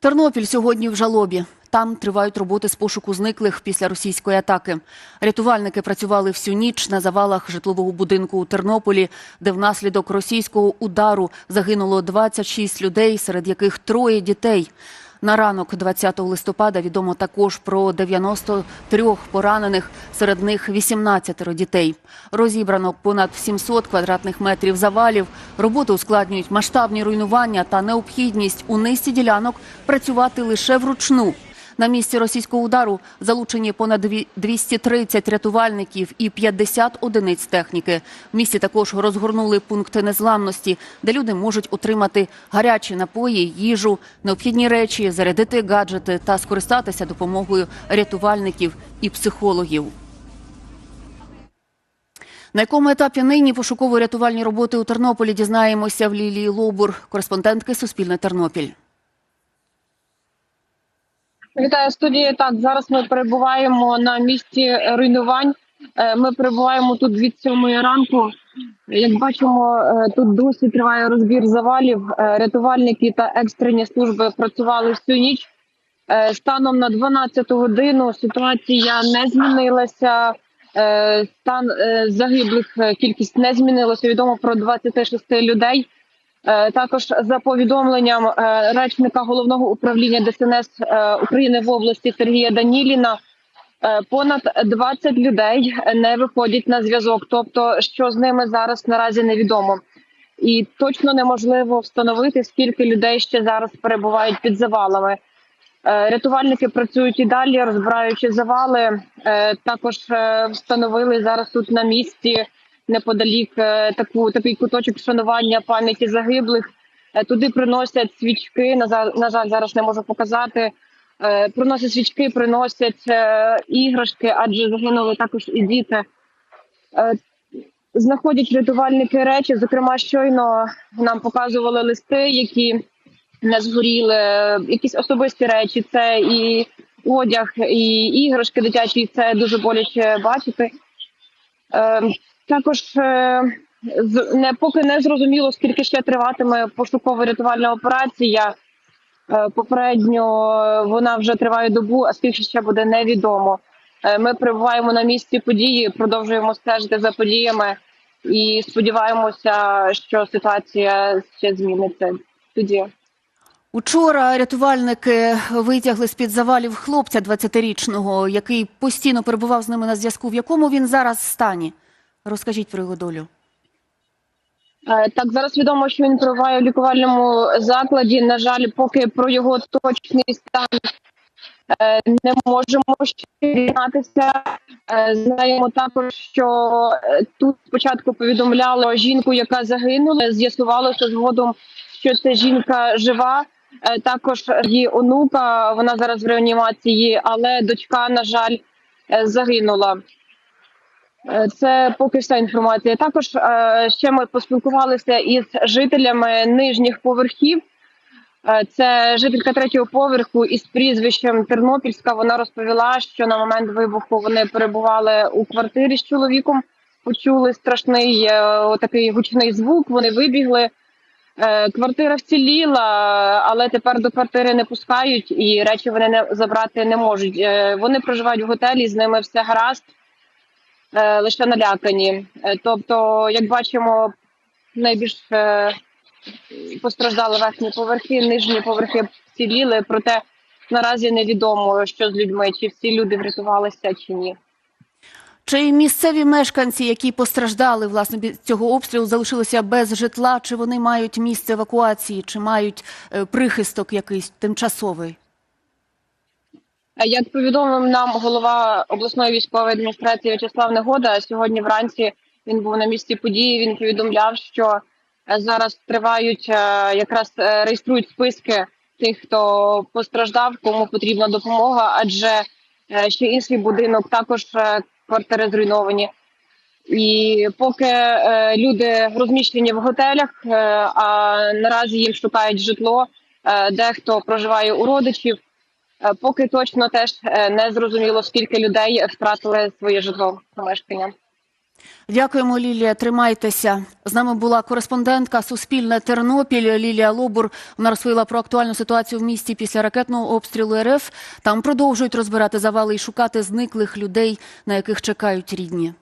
Тернопіль сьогодні в жалобі. Там тривають роботи з пошуку зниклих після російської атаки. Рятувальники працювали всю ніч на завалах житлового будинку у Тернополі, де внаслідок російського удару загинуло 26 людей, серед яких троє дітей. На ранок 20 листопада відомо також про 93 поранених, серед них 18 дітей. Розібрано понад 700 квадратних метрів завалів. Роботу ускладнюють масштабні руйнування та необхідність у низці ділянок працювати лише вручну. На місці російського удару залучені понад 230 рятувальників і 50 одиниць техніки. В місті також розгорнули пункти незламності, де люди можуть отримати гарячі напої, їжу, необхідні речі, зарядити гаджети та скористатися допомогою рятувальників і психологів. На якому етапі нині пошуково-рятувальні роботи у Тернополі дізнаємося в Лілії Лобур, кореспондентки Суспільне Тернопіль. Вітаю студії. Так, зараз ми перебуваємо на місці руйнувань. Е, Ми перебуваємо тут від сьомої ранку. Як бачимо, е, тут досі триває розбір завалів. Е, Рятувальники та екстрені служби працювали всю ніч. Станом на 12 годину ситуація не змінилася. Стан загиблих кількість не змінилася. Відомо про 26 людей. Е, Також за повідомленням е, речника головного управління ДСНС е, України в області Сергія Даніліна, понад 20 людей не виходять на зв'язок. Тобто, що з ними зараз наразі невідомо. І точно неможливо встановити, скільки людей ще зараз перебувають під завалами. Рятувальники працюють і далі, розбираючи завали. Також встановили зараз тут на місці неподалік е, таку такий куточок вшанування пам'яті загиблих. Е, Туди приносять свічки. На жаль, зараз не можу показати. Е, Приносять свічки, приносять іграшки, адже загинули також і діти. Знаходять рятувальники речі. Зокрема, щойно нам показували листи, які не згоріли, якісь особисті речі. Це і одяг, і іграшки дитячі. Це дуже боляче бачити. Також е, з- не поки не зрозуміло, скільки ще триватиме пошуково-рятувальна операція. Е, Попередньо е, вона вже триває добу, а скільки ще буде невідомо. Ми перебуваємо на місці події, продовжуємо стежити за подіями і сподіваємося, що ситуація ще зміниться тоді. Учора рятувальники витягли з-під завалів хлопця 20-річного, який постійно перебував з ними на зв'язку. В якому він зараз стані? Розкажіть про його долю. Е, Так, зараз відомо, що він перебуває в лікувальному закладі. На жаль, поки про його точний стан е, не можемо ще дізнатися. Е, Знаємо також, що тут спочатку повідомляло жінку, яка загинула. З'ясувалося згодом, що це жінка жива. Також її онука, вона зараз в реанімації, але дочка, на жаль, загинула. Е, Це поки вся інформація. Також е, ще ми поспілкувалися із жителями нижніх поверхів. Е, Це жителька третього поверху із прізвищем Тернопільська. Вона розповіла, що на момент вибуху вони перебували у квартирі з чоловіком. Почули страшний такий гучний звук. Вони вибігли. Квартира вціліла, але тепер до квартири не пускають і речі вони не забрати не можуть. Вони проживають в готелі, з ними все гаразд лише налякані. Е, Тобто, як бачимо, найбільш е, постраждали верхні поверхи, нижні поверхи вціліли, проте наразі невідомо, що з людьми, чи всі люди врятувалися, чи ні. Чи місцеві мешканці, які постраждали власне від цього обстрілу, залишилися без житла? Чи вони мають місце евакуації, чи мають е, прихисток якийсь тимчасовий? Е, Як повідомив нам голова обласної військової адміністрації В'ячеслав Негода, сьогодні вранці він був на місці події. Він повідомляв, що е, зараз тривають е, якраз реєструють списки тих, хто постраждав, кому потрібна допомога, адже ще інший будинок також квартири зруйновані. І поки люди розміщені в готелях, а наразі їм шукають житло, дехто проживає у родичів. Е, Поки точно теж е, не зрозуміло, скільки людей втратили своє житло помешкання. Дякуємо, Лілія. Тримайтеся. З нами була кореспондентка Суспільне Тернопіль Лілія Лобур. Вона розповіла про актуальну ситуацію в місті після ракетного обстрілу РФ. Там продовжують розбирати завали і шукати зниклих людей, на яких чекають рідні.